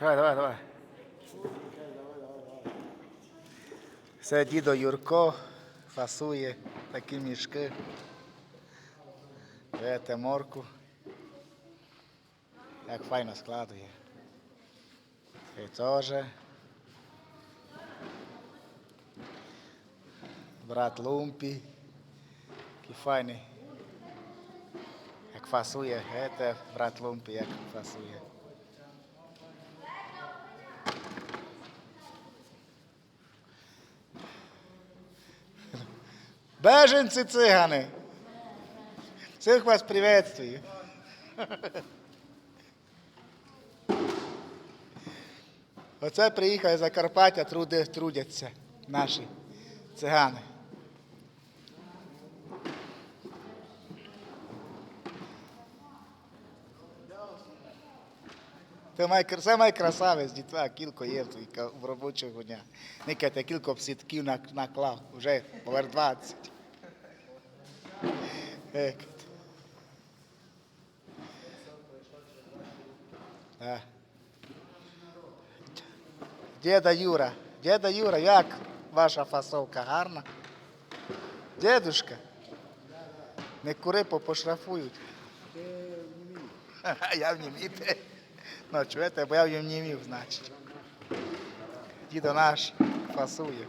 Давай, давай, давай. Це дідо Юрко фасує такі мішки. Видите морку. Як файно складує. Це теж. Брат Лумпі. Який файний. Як фасує, це брат Лумпі, як фасує. Беженці цигани. Всіх вас приветствую. Оце приїхали з Закарпаття, труди, трудяться наші цигани. Це май, це май красавець, дітва, кілько є в робочого дня. Никайте, кілько псітків наклав, вже повер 20. Як? А. Юра, діда Юра, як ваша фасовка гарна? Дедушка, не кури, бо. Я в німіте. Ну, чуєте, бо я в німів, значить. Дідо наш фасує.